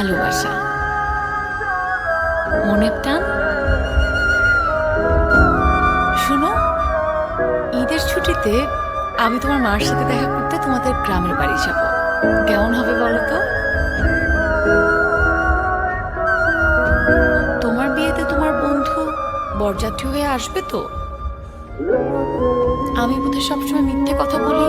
ভালোবাসা। মনের টান শোনো, ঈদের ছুটিতে আমি তোমার মার সাথে দেখা করতে তোমাদের গ্রামের বাড়ি যাব। কেমন হবে বলো তো? তোমার বিয়েতে তোমার বন্ধু বরযাত্রী হয়ে আসবে তো? আমি বোধহয় সবসময় মিথ্যে কথা বলি।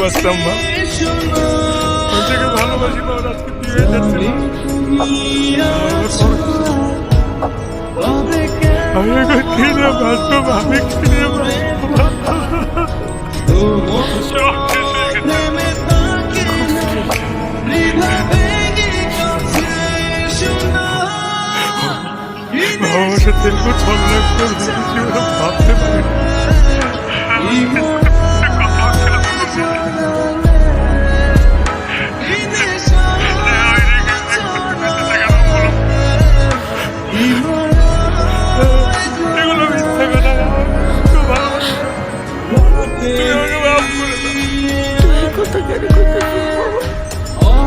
ভালোবাসতাম মা। যাকে ভালোবাসি মা আজকে বিয়ে যাচ্ছে আমি এখন কিনে বাঁচবো আমি কিনে বাঁচবো সব শেষ গেছে। বাবা আমার সাথে ঝগড়া করে ভাবতে পারি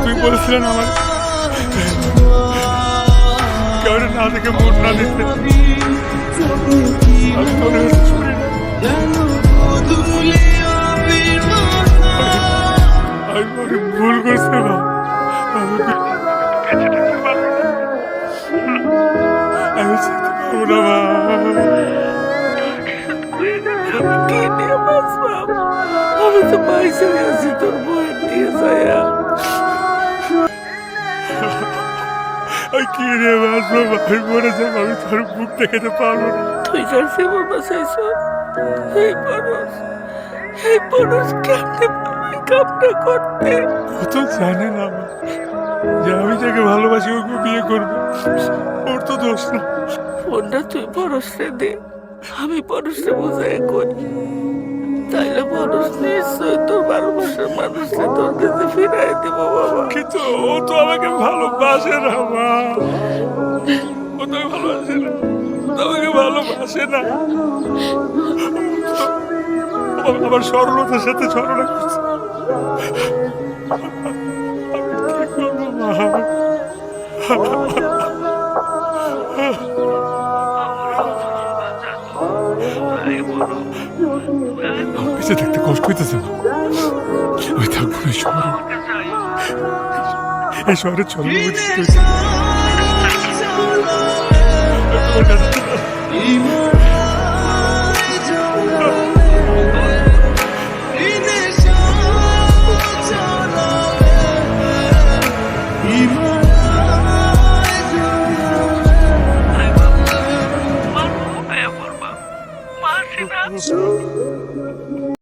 তুই বলেছিলেন আমার। কেউ না দেখে মন না দিতে আমি তোর কাছে আমি ভুল করছি না। আমি যেতে পারব না মা। তো পাইছে আছি তোর বইয়ের যাইয়া আমি কি রে বাসবো আমি মরে যাব আমি তোর বুক দেখাতে পারব না তুই যার এই মানুষ এই মানুষ কেমনে পারবে কামটা করতে ও তো জানে না যে আমি যাকে ভালোবাসি ওকে বিয়ে করব ওর তো দোষ না ফোনটা তুই পরশরে দে আমি পরশরে বুঝাই করি তাইলে পরশ নিশ্চয় তোর ভালোবাসার মানুষকে তোর কাছে ফিরাই দিব বাবা। কিন্তু ও তো আমাকে ভালোবাসে না, মা। ও তো ভালোবাসে না। ও ভালোবাসে না। আমার সরলতার সাথে ছলনা করছে। কষ্ট হইতেছে মা আমি থাকব না শহরে এই শহরে চলো তোমার কাছে